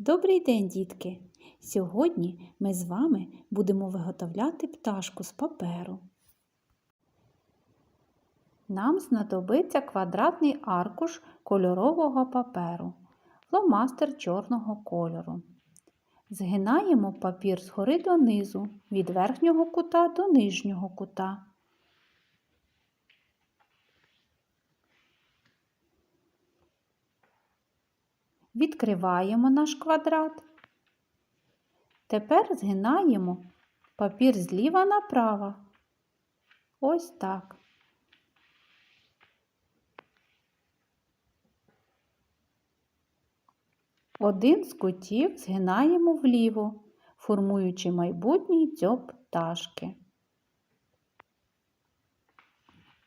Добрий день, дітки! Сьогодні ми з вами будемо виготовляти пташку з паперу. Нам знадобиться квадратний аркуш кольорового паперу, фломастер чорного кольору. Згинаємо папір згори донизу, від верхнього кута до нижнього кута. Відкриваємо наш квадрат. Тепер згинаємо папір зліва направо. Ось так. Один з кутів згинаємо вліво, формуючи майбутній дзьоб пташки.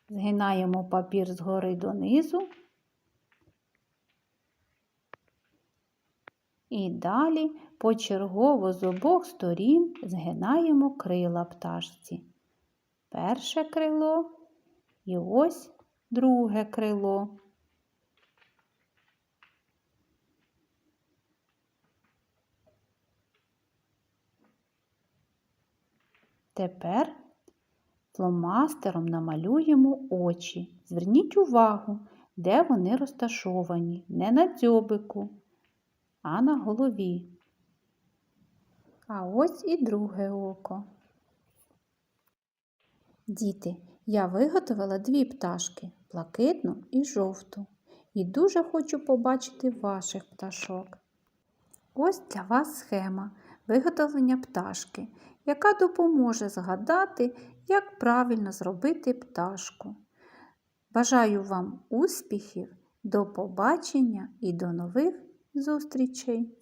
Згинаємо папір згори донизу. І далі почергово з обох сторін згинаємо крила пташці. Перше крило і ось друге крило. Тепер фломастером намалюємо очі. Зверніть увагу, де вони розташовані, не на дзьобику, а на голові. А ось і друге око. Діти, я виготовила дві пташки блакитну і жовту. І дуже хочу побачити ваших пташок. Ось для вас схема виготовлення пташки, яка допоможе згадати, як правильно зробити пташку. Бажаю вам успіхів, до побачення і до нових зустрічей!